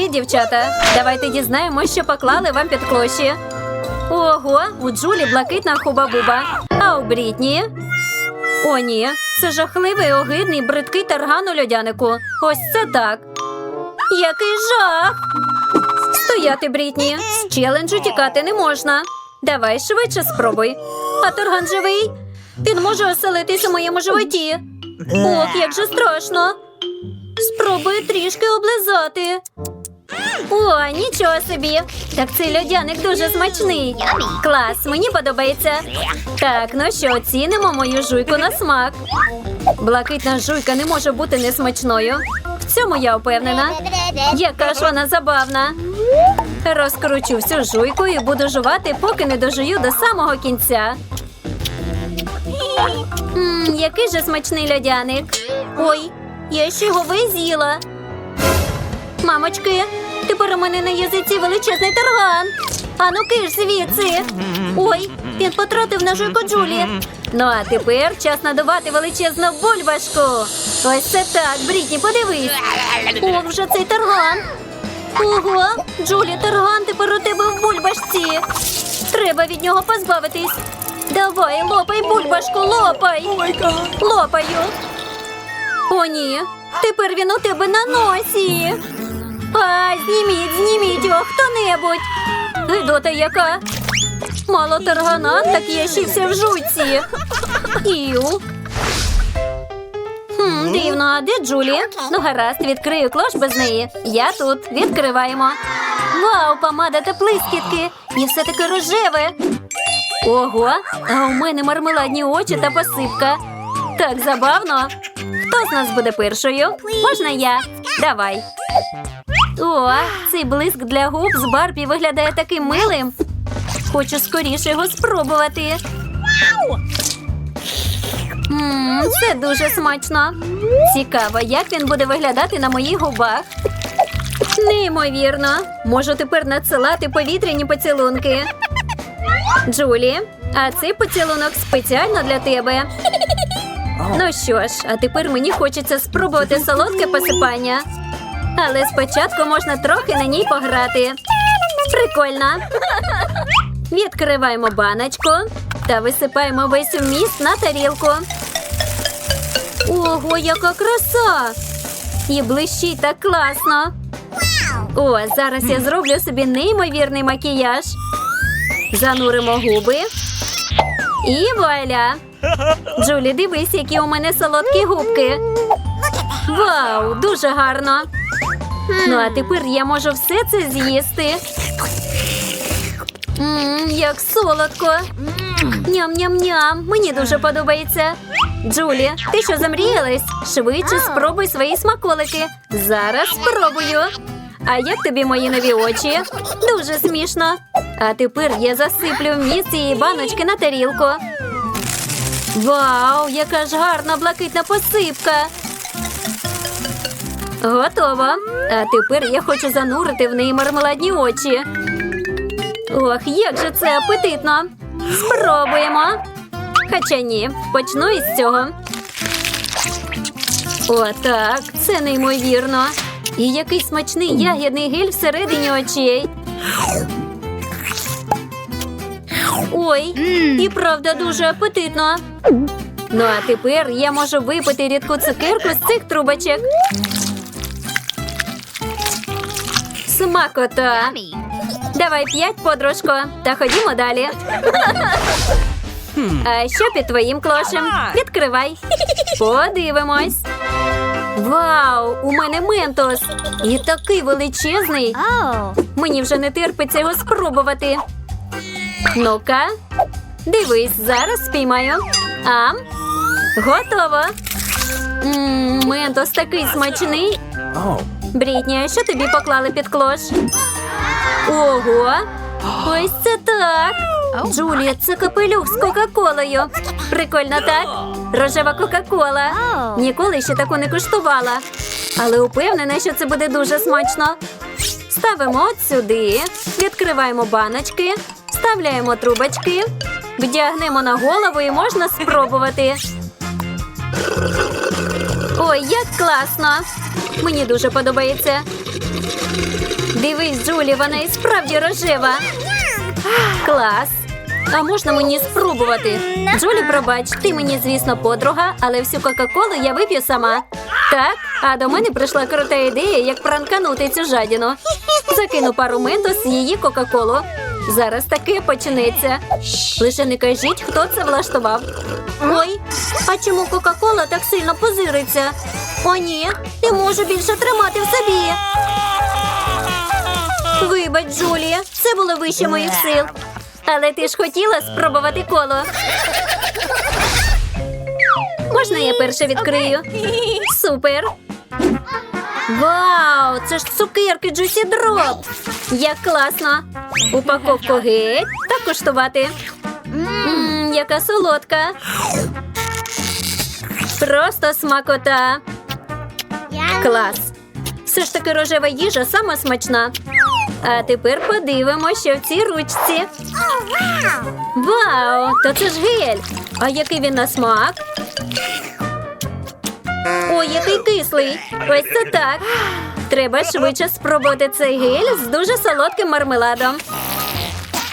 Привіт, дівчата! Давайте дізнаємось, що поклали вам під клоші. Ого, у Джулі блакитна хуба-буба. А у Брітні? О, ні, це жахливий, огидний, бридкий тарган у льодянику. Ось це так. Який жах! Стояти, Брітні! З челенджу тікати не можна. Давай швидше спробуй. А тарган живий. Він може оселитись у моєму животі. Ох, як же страшно. Спробуй трішки облизати. О, нічого собі. Так цей льодяник дуже смачний. Клас, мені подобається. Так, ну що, оцінимо мою жуйку на смак. Блакитна жуйка не може бути несмачною. В цьому я впевнена. Яка ж вона забавна. Розкручу всю жуйку і буду жувати, поки не дожую до самого кінця. Мм, який же смачний льодяник. Ой, я ще його весь з'їла. Мамочки, тепер у мене на язиці величезний тарган. Ану киш звідси. Ой, він потратив на жуйку Джулі. Ну а тепер час надувати величезну бульбашку. Ось це так, Брітні, подивись. О, вже цей тарган. Ого, Джулі, тарган тепер у тебе в бульбашці. Треба від нього позбавитись. Давай, лопай бульбашку, лопай. Лопаю. О, ні. Тепер він у тебе на носі. А, зніміть, зніміть його хто-небудь. Гидота яка. Мало таргана, так ще все в жуйці. Іу. Хм, дивно, а де Джулі? Ну, гаразд, відкрию клош без неї. Я тут. Відкриваємо. Вау, помада та блискітки. І все таке рожеве. Ого, а у мене мармеладні очі та посипка. Так забавно. Хто з нас буде першою? Можна я? Давай. О, цей блиск для губ з Барбі виглядає таким милим. Хочу скоріше його спробувати. Мм, це дуже смачно. Цікаво, як він буде виглядати на моїх губах. Неймовірно. Можу тепер надсилати повітряні поцілунки. Джулі, а цей поцілунок спеціально для тебе. Ну що ж, а тепер мені хочеться спробувати солодке посипання. Але спочатку можна трохи на ній пограти. Прикольно. Відкриваємо баночку та висипаємо весь вміст на тарілку. Ого, яка краса! І блищить так класно. О, зараз я зроблю собі неймовірний макіяж. Зануримо губи. І вуаля! Джулі, дивись, які у мене солодкі губки. Вау, дуже гарно. Ну, а тепер я можу все це з'їсти. Мм, як солодко. Ням-ням-ням. Мені дуже подобається. Джулі, ти що замріялась? Швидше спробуй свої смаколики. Зараз спробую. А як тобі мої нові очі? Дуже смішно. А тепер я засиплю вміст цієї баночки на тарілку. Вау, яка ж гарна блакитна посипка. Готово. А тепер я хочу занурити в неї мармеладні очі. Ох, як же це апетитно. Спробуємо. Хоча ні, почну із цього. О, так, це неймовірно. І який смачний ягідний гель всередині очей. Ой, і правда дуже апетитно. Ну а тепер я можу випити рідку цукерку з цих трубочок. Смакота. Давай п'ять, подружко, та ходімо далі. А що під твоїм клошем? Відкривай. Подивимось. Вау, у мене ментос. І такий величезний. Мені вже не терпиться його спробувати. Ну-ка, дивись, зараз спіймаю. Ам. Готово. Ментос такий смачний. Брітні, а що тобі поклали під клош? Ого! Ось це так. Джулія, це капелюх з Кока-Колою. Прикольно, так? Рожева Кока-Кола. Ніколи ще таку не куштувала. Але упевнена, що це буде дуже смачно. Ставимо от сюди, відкриваємо баночки, вставляємо трубочки, вдягнемо на голову і можна спробувати. Ой, як класно! Мені дуже подобається. Дивись, Джулі, вона і справді рожева. Клас. А можна мені спробувати? Джулі, пробач, ти мені, звісно, подруга, але всю Кока-Колу я вип'ю сама. Так, а до мене прийшла крута ідея, як пранканути цю жадіну. Закину пару ментос з її Кока-Колу. Зараз таке почнеться. Лише не кажіть, хто це влаштував. Ой, а чому Кока-Кола так сильно позириться? О, ні, не можу більше тримати в собі. Вибач, Джулі, це було вище моїх сил. Але ти ж хотіла спробувати коло. Можна я перше відкрию? Супер. Вау, це ж цукерки Juicy Drop. Як класно. Упаковку геть та куштувати. Мм, яка солодка. Просто смакота. Клас. Все ж таки рожева їжа сама смачна. А тепер подивимося, що в цій ручці. Вау! То це ж гель. А який він на смак? Ой, який кислий. Ось це так. Треба швидше спробувати цей гель з дуже солодким мармеладом.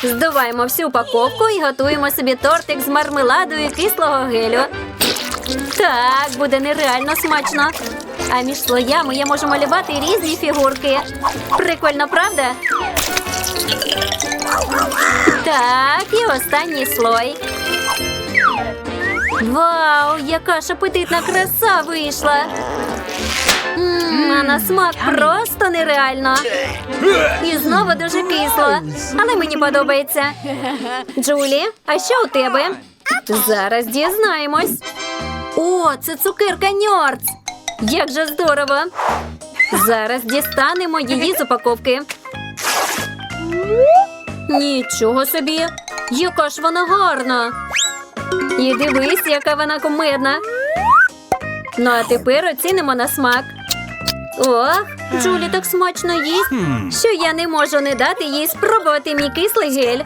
Здуваємо всю упаковку і готуємо собі тортик з мармеладою кислого гелю. Так, буде нереально смачно. А між слоями я можу малювати різні фігурки. Прикольно, правда? Так, і останній слой. Вау, яка ж апетитна краса вийшла. М, а на смак просто нереально. І знову дуже кисло. Але мені подобається. Джулі, а що у тебе? Зараз дізнаємось. О, це цукерка Ньорц. Як же здорово! Зараз дістанемо її з упаковки. Нічого собі, яка ж вона гарна. І дивись, яка вона кумедна. Ну а тепер оцінимо на смак. Ох, Джулі так смачно їсть, що я не можу не дати їй спробувати мій кислий гель.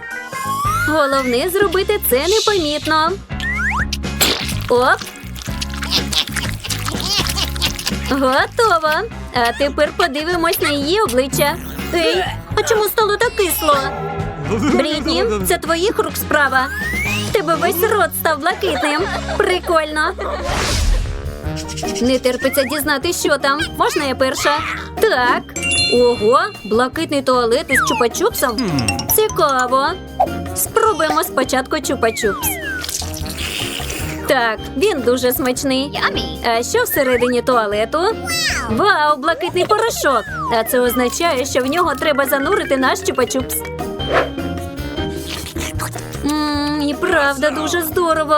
Головне зробити це непомітно. Оп, Готово. А тепер подивимось на її обличчя. Ей, а чому стало так кисло? Брітні, це твоїх рук справа. Тебе весь рот став блакитним. Прикольно. Не терпиться дізнати, що там. Можна я перша? Так. Ого, блакитний туалет із чупа-чупсом. Цікаво. Спробуємо спочатку чупа-чупс. Так, він дуже смачний. А що всередині туалету? Вау, блакитний порошок! А це означає, що в нього треба занурити наш чупа-чупс. Ммм, і правда дуже здорово.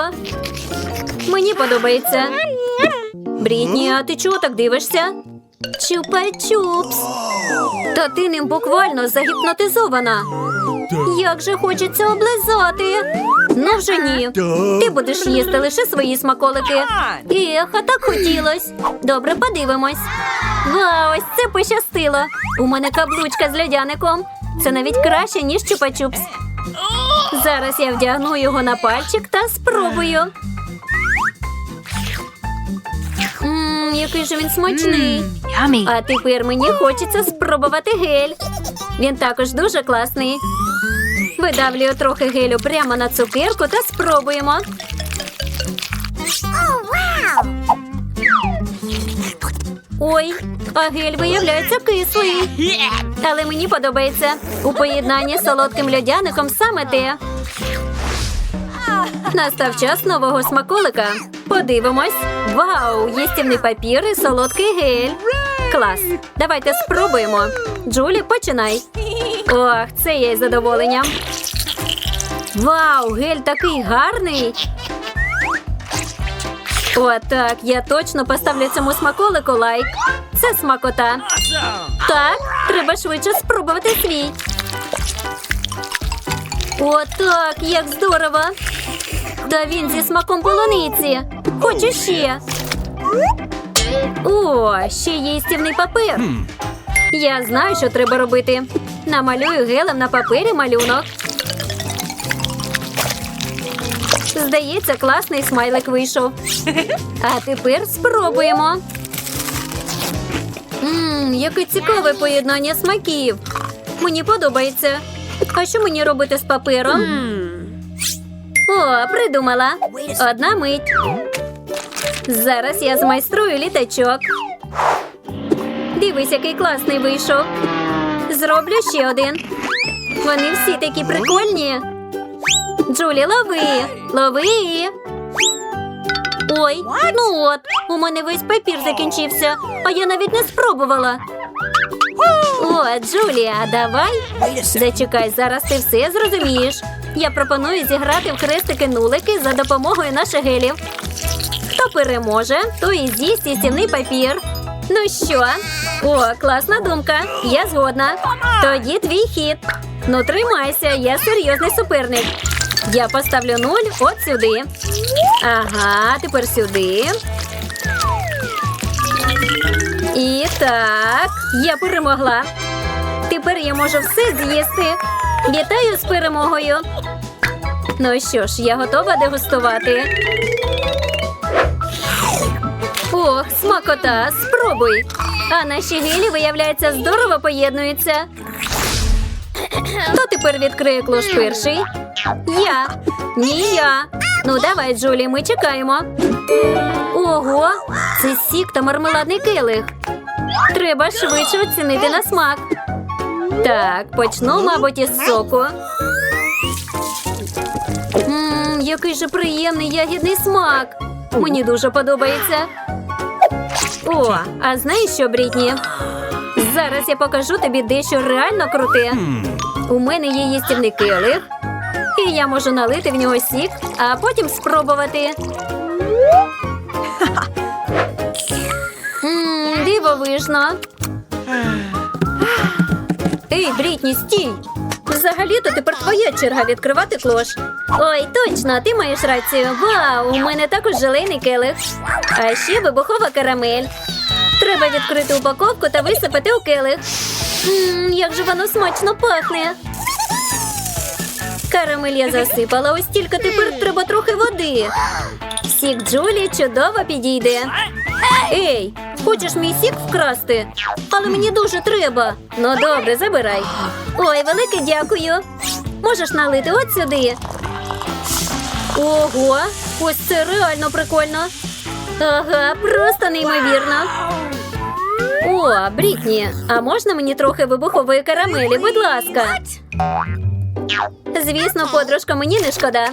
Мені подобається. Брітні, а ти чого так дивишся? Чупа-чупс. Та ти ним буквально загіпнотизована. Як же хочеться облизати. Ну вже ні. Ти будеш їсти лише свої смаколики. Ех, а так хотілось. Добре, подивимось. Вау, ось це пощастило. У мене каблучка з льодяником. Це навіть краще, ніж чупа-чупс. Зараз я вдягну його на пальчик та спробую. Ммм, який же він смачний. А тепер мені хочеться спробувати гель. Він також дуже класний. Видавлюю трохи гелю прямо на цукерку та спробуємо. Ой, а гель виявляється кислий. Але мені подобається. У поєднанні з солодким льодяником саме те. Настав час нового смаколика. Подивимось. Вау! Їстівний папір і солодкий гель. Клас. Давайте спробуємо. Джулі, починай. Ох, це я із задоволенням. Вау, гель такий гарний. Отак, я точно поставлю цьому смаколику лайк. Це смакота. Так, треба швидше спробувати свій. Отак, як здорово. Та він зі смаком полуниці. Хочу ще. О, ще є їстівний папір. Я знаю, що треба робити. Намалюю гелем на папері малюнок. Здається, класний смайлик вийшов. А тепер спробуємо. Ммм, яке цікаве поєднання смаків. Мені подобається. А що мені робити з папером? О, придумала. Одна мить. Зараз я змайструю літачок. Дивись, який класний вийшов. Зроблю ще один. Вони всі такі прикольні. Джулі, лови! Лови! Ой, ну от, у мене весь папір закінчився, а я навіть не спробувала. О, Джулія, давай. Зачекай, зараз ти все зрозумієш. Я пропоную зіграти в хрестики-нулики за допомогою наших гелів. Хто переможе, той і з'їсть їстівний папір. Ну що? О, класна думка. Я згодна. Тоді твій хід. Ну тримайся, я серйозний суперник. Я поставлю нуль от сюди. Ага, тепер сюди. І так, я перемогла. Тепер я можу все з'їсти. Вітаю з перемогою. Ну що ж, я готова дегустувати. Ох, смакота, спробуй. А наші гелі, виявляється, здорово поєднуються. Хто тепер відкриє клош перший? Я. Ні, я. Ну, давай, Джулі, ми чекаємо. Ого, це сік та мармеладний келих. Треба швидше оцінити на смак. Так, почну, мабуть, із соку. Ммм, який же приємний ягідний смак. Мені дуже подобається. О, а знаєш що, Брітні? Зараз я покажу тобі дещо реально круте. У мене є їстівний келих, і я можу налити в нього сік, а потім спробувати. Ммм, дивовижно. Ей, Брітні, стій! Взагалі-то тепер твоя черга відкривати клош. Ой, точно, ти маєш рацію. Вау, у мене також желейний келих. А ще вибухова карамель. Треба відкрити упаковку та висипати у келих. Ммм, як же воно смачно пахне. Карамель я засипала, ось тільки тепер треба трохи води. Сік Джулі чудово підійде. Ей, хочеш мій сік вкрасти? Але мені дуже треба. Ну добре, забирай. Ой, велике дякую. Можеш налити от сюди. Ого, ось це реально прикольно. Ага, просто неймовірно. О, Брітні, а можна мені трохи вибухової карамелі, будь ласка. Звісно, подружка, мені не шкода.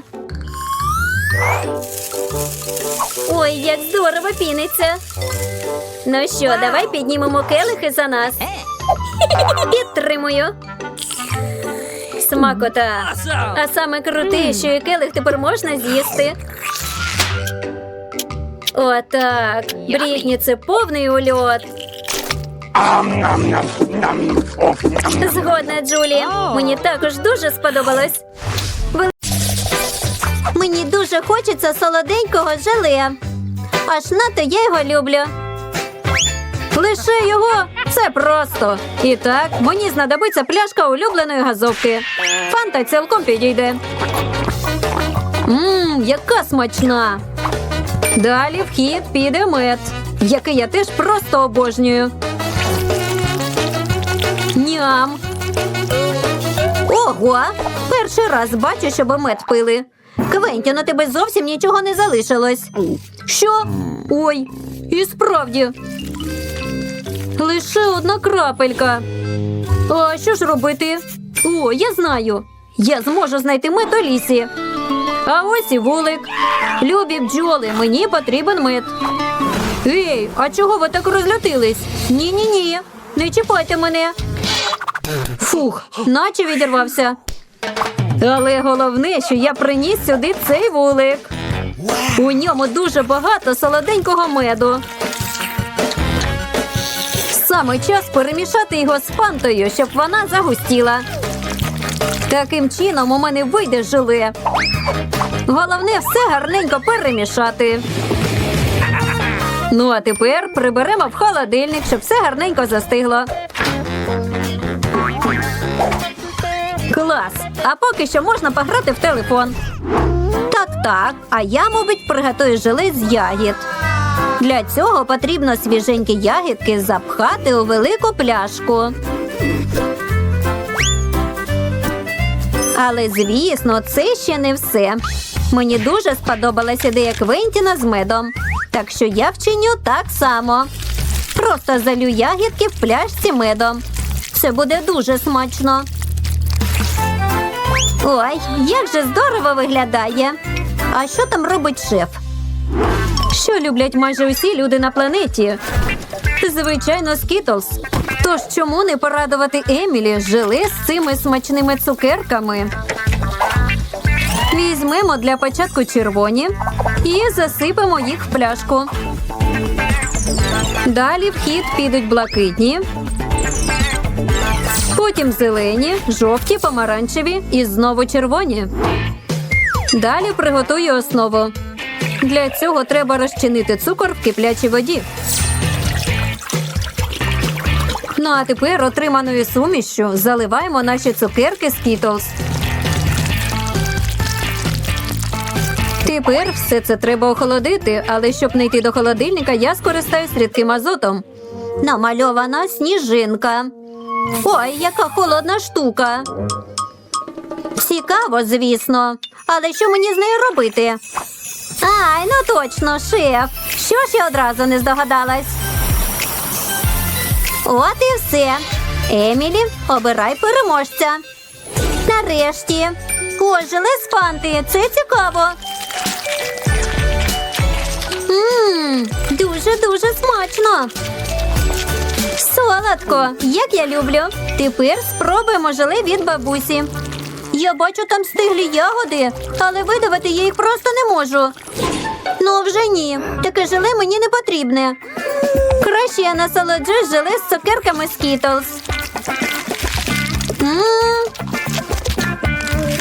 Ой, як здорово піниться. Ну що, давай піднімемо келихи за нас. Підтримую. Смакота. А саме круте, що і келих тепер можна з'їсти. Отак. Брітні, це повний ульот. Згодна, Джулі. Мені також дуже сподобалось. Мені дуже хочеться солоденького желе. Аж надто я його люблю. Лише його це просто. І так, мені знадобиться пляшка улюбленої газовки. Фанта цілком підійде. Мм, яка смачна. Далі в хід піде мед, який я теж просто обожнюю. Ням. Ого! Перший раз бачу, щоб мед пили. Квентін, у тебе зовсім нічого не залишилось. Що? Ой, і справді. Лише одна крапелька. А що ж робити? О, я знаю. Я зможу знайти мед у лісі. А ось і вулик. Любі бджоли, мені потрібен мед. Ей, а чого ви так розлютились? Ні-ні ні. Не чіпайте мене. Фух, наче відірвався. Але головне, що я приніс сюди цей вулик. У ньому дуже багато солоденького меду. Саме час перемішати його з фантою, щоб вона загустіла. Таким чином у мене вийде желе. Головне все гарненько перемішати. Ну а тепер приберемо в холодильник, щоб все гарненько застигло. Клас! А поки що можна пограти в телефон. Так, так. А я, мабуть, приготую желе з ягід. Для цього потрібно свіженькі ягідки запхати у велику пляшку. Але звісно, це ще не все. Мені дуже сподобалась ідея Квентіна з медом. Так що я вчиню так само. Просто залю ягідки в пляшці медом. Це буде дуже смачно. Ой, як же здорово виглядає. А що там робить шеф? Що люблять майже усі люди на планеті? Звичайно, скітлз. Тож чому не порадувати Емілі желе з цими смачними цукерками? Візьмемо для початку червоні і засипемо їх в пляшку. Далі в хід підуть блакитні, потім зелені, жовті, помаранчеві і знову червоні. Далі приготую основу. Для цього треба розчинити цукор в киплячій воді. Ну а тепер отриманою сумішю заливаємо наші цукерки з Skittles. Тепер все це треба охолодити, але щоб не йти до холодильника, я скористаюсь рідким азотом. Намальована сніжинка. Ой, яка холодна штука. Цікаво, звісно. Але що мені з нею робити? Ай, ну точно, шеф. Що ж я одразу не здогадалась? От і все. Емілі, обирай переможця. Нарешті. О, з фанти. Це цікаво. Дуже-дуже смачно. Солодко, як я люблю. Тепер спробуємо желе від бабусі. Я бачу там стиглі ягоди, але видавати я їх просто не можу. Ну, вже ні. Таке желе мені не потрібне. Краще я насолоджусь желе з цукерками Skittles.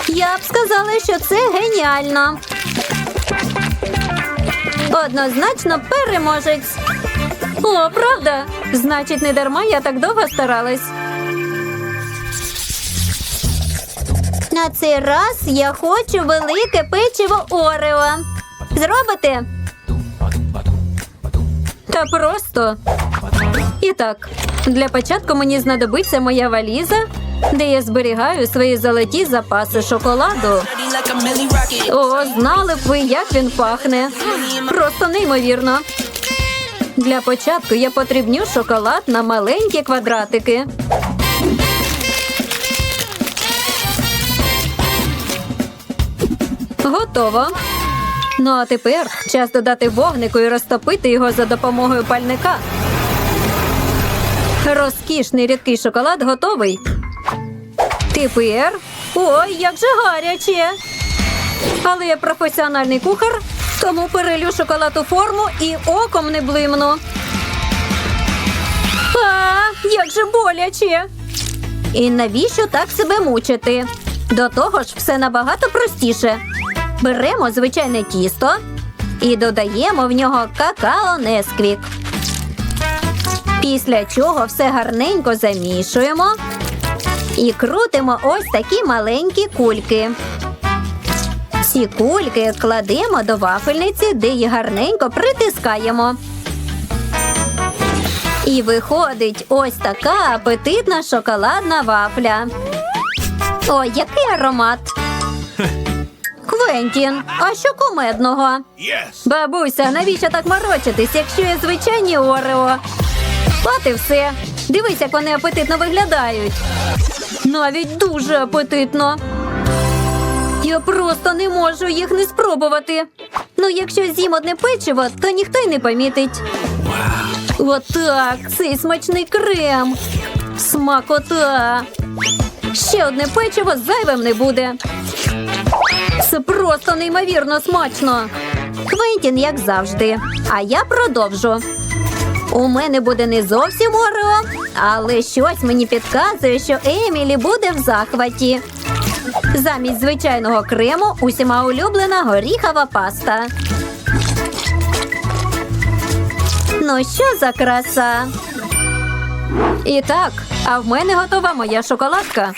Я б сказала, що це геніально. Однозначно переможець. О, правда? Значить, не дарма я так довго старалась. На цей раз я хочу велике печиво Орео. Зробите? Та просто. І так, для початку мені знадобиться моя валіза, де я зберігаю свої золоті запаси шоколаду. О, знали б ви, як він пахне. Просто неймовірно. Для початку я потрібню шоколад на маленькі квадратики. Готово. Ну а тепер час додати вогнику і розтопити його за допомогою пальника. Розкішний рідкий шоколад готовий. Тепер. Ой, як же гаряче! Але я професіональний кухар, тому перелю шоколад у форму і оком не блимну. А, як же боляче! І навіщо так себе мучити? До того ж, все набагато простіше. Беремо звичайне тісто і додаємо в нього какао Несквік. Після чого все гарненько замішуємо і крутимо ось такі маленькі кульки. Ці кульки кладемо до вафельниці, де їх гарненько притискаємо. І виходить ось така апетитна шоколадна вафля. Ой, який аромат! Квентін, а що кумедного? Yes. Бабуся, навіщо так морочитись, якщо є звичайні Орео? От і все. Дивись, як вони апетитно виглядають. Навіть дуже апетитно. Я просто не можу їх не спробувати. Ну, якщо з'їм одне печиво, то ніхто й не помітить. Отак, цей смачний крем. Смакота. Ще одне печиво зайвим не буде. Це просто неймовірно смачно. Квентін, як завжди. А я продовжу. У мене буде не зовсім Орео, але щось мені підказує, що Емілі буде в захваті. Замість звичайного крему усіма улюблена горіхова паста. Ну що за краса? І так, а в мене готова моя шоколадка.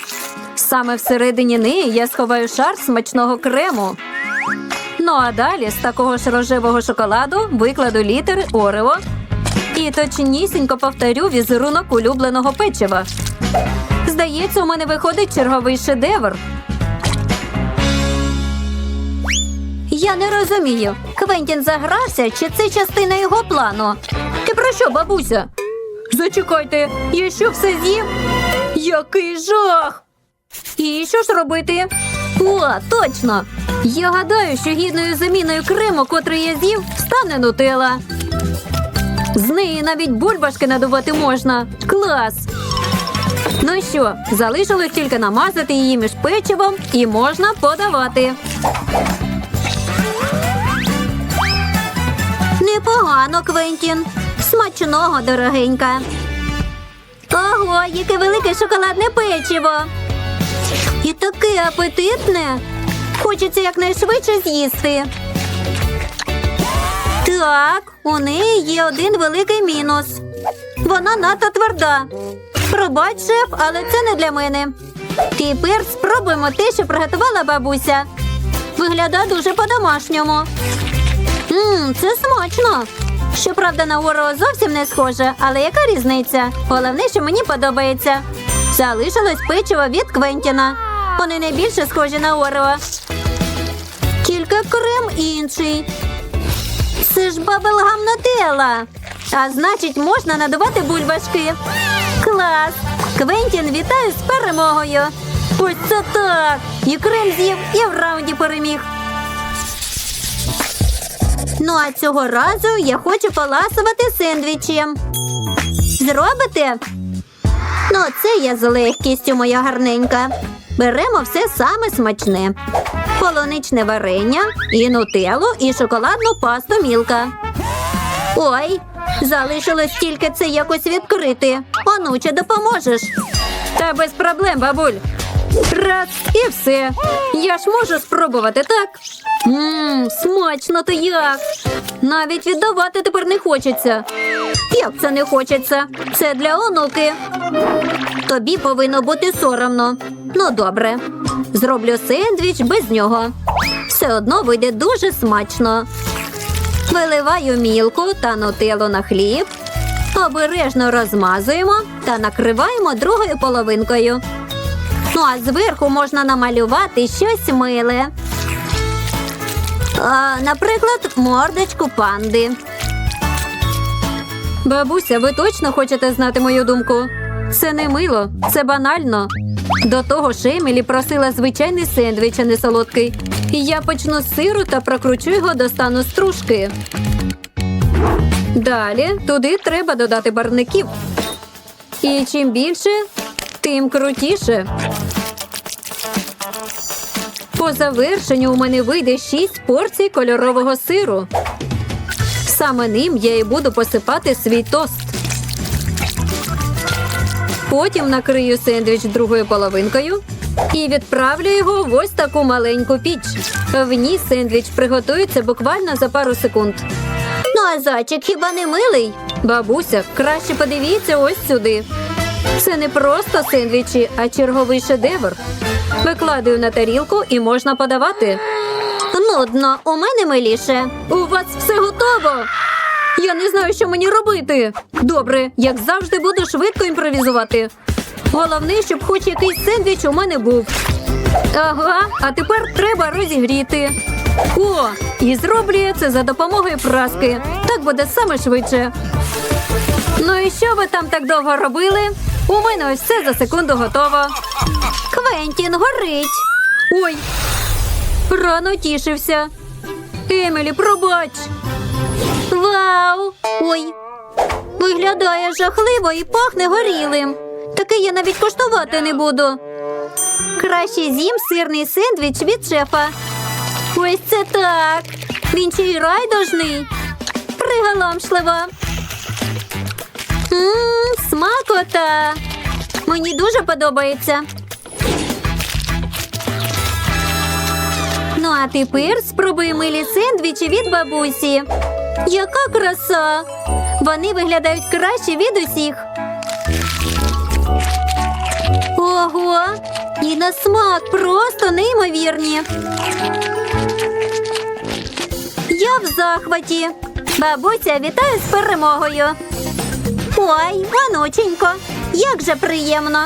Саме всередині неї я сховаю шар смачного крему. Ну а далі з такого ж рожевого шоколаду викладу літери Орео і точнісінько повторю візерунок улюбленого печива. Здається, у мене виходить черговий шедевр. Я не розумію, Квентін загрався, чи це частина його плану? Ти про що, бабуся? Зачекайте, я що все з'їв? Який жах! І що ж робити? О, точно! Я гадаю, що гідною заміною крему, котрий я з'їв, стане нутела. З неї навіть бульбашки надувати можна. Клас! Ну що, залишилось тільки намазати її між печивом і можна подавати. Непогано, Квентін. Смачного, дорогенька. Ого, яке велике шоколадне печиво. І таке апетитне. Хочеться якнайшвидше з'їсти. Так, у неї є один великий мінус. Вона надто тверда. Пробач, шеф, але це не для мене. Тепер спробуємо те, що приготувала бабуся. Виглядає дуже по-домашньому. Мм, це смачно. Щоправда, на Орео зовсім не схоже, але яка різниця? Головне, що мені подобається. Залишилось печиво від Квентіна. Вони найбільше схожі на Орео. Тільки крем інший. Це ж бабелгам нутелла. А значить, можна надувати бульбашки. Клас! Квентін, вітаю з перемогою. Ось це так! І крем з'їв, і в раунді переміг. Ну а цього разу я хочу поласувати сендвічем. Зробите? Ну, це я з легкістю, моя гарненька. Беремо все саме смачне: полуничне варення, і нутеллу, і шоколадну пасту мілка. Ой, залишилось тільки це якось відкрити. Онуче, допоможеш? Та без проблем, бабуль. Раз і все. Я ж можу спробувати, так? Ммм, смачно то як. Навіть віддавати тепер не хочеться. Як це не хочеться? Це для онуки. Тобі повинно бути соромно. Ну, добре. Зроблю сендвіч без нього. Все одно вийде дуже смачно. Виливаю мілку та нутеллу на хліб. Обережно розмазуємо та накриваємо другою половинкою. Ну а зверху можна намалювати щось миле. А, наприклад, мордочку панди. Бабуся, ви точно хочете знати мою думку? Це не мило, це банально. До того ж Емілі просила звичайний сендвіч, а не солодкий. Я почну з сиру та прокручу його до стану стружки. Далі туди треба додати барників. І чим більше, тим крутіше. По завершенню у мене вийде 6 порцій кольорового сиру. Саме ним я і буду посипати свій тост. Потім накрию сендвіч другою половинкою і відправлю його в ось таку маленьку піч. В ній сендвіч приготується буквально за пару секунд. Ну а зайчик хіба не милий? Бабуся, краще подивіться ось сюди. Це не просто сендвічі, а черговий шедевр. Викладаю на тарілку і можна подавати. Нудно, у мене миліше. У вас все готово. Я не знаю, що мені робити. Добре, як завжди, буду швидко імпровізувати. Головне, щоб хоч якийсь сендвіч у мене був. Ага, а тепер треба розігріти. О, і зроблю я це за допомогою праски. Так буде саме швидше. Ну і що ви там так довго робили? У мене ось все за секунду готово. Квентін горить. Ой, рано тішився. Емілі, пробач. Вау! Ой. Виглядає жахливо і пахне горілим. Таке я навіть коштувати не буду. Краще з'їм сирний сендвіч від шефа. Ось це так. Він ще й райдужний. Приголомшливо. Ммм, смакота. Мені дуже подобається. А тепер спробуй милі сендвічі від бабусі. Яка краса! Вони виглядають краще від усіх. Ого! І на смак просто неймовірні. Я в захваті. Бабуся, вітаю з перемогою. Ой, онученько, як же приємно.